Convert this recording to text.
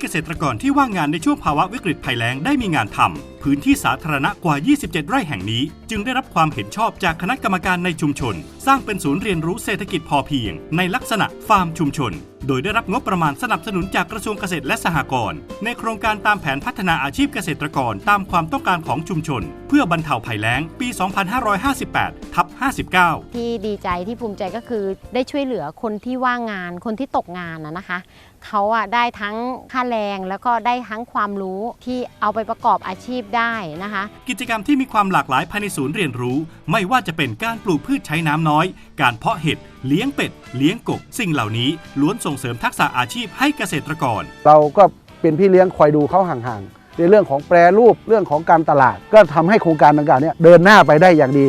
เกษตรกรที่ว่างงานในช่วงภาวะวิกฤตภัยแล้งได้มีงานทำพื้นที่สาธารณะกว่า 27 ไร่แห่งนี้ จึงได้รับความเห็นชอบจากคณะกรรมการในชุมชน สร้างเป็นศูนย์เรียนรู้เศรษฐกิจพอเพียง ในลักษณะฟาร์มชุมชน โดยได้รับงบประมาณสนับสนุนจากกระทรวงเกษตรและสหกรณ์ในโครงการตามแผนพัฒนาอาชีพเกษตรกรตามความต้องการของชุมชน เพื่อบรรเทาภัยแล้งปี 2558ทับ59 ที่ดีใจที่ภูมิใจก็คือได้ช่วยเหลือคนที่ว่างงานคนที่ตกงานนะนะคะเขาอะได้ทั้งค่าแรงแล้วก็ได้ทั้งความรู้ที่เอาไปประกอบอาชีพได้นะคะ กิจกรรมที่มีความหลากหลายภายในศูนย์เรียนรู้ ไม่ว่าจะเป็นการปลูกพืชใช้น้ำน้อย การเพาะเห็ดเลี้ยงเป็ด เลี้ยงกบ สิ่งเหล่านี้ล้วนส่งเสริมทักษะอาชีพให้เกษตรกร เราก็เป็นพี่เลี้ยงคอยดูเขาห่างๆในเรื่องของแปรรูปเรื่องของการตลาด ก็ทำให้โครงการดังกล่าวเนี้เดินหน้าไปได้อย่างดี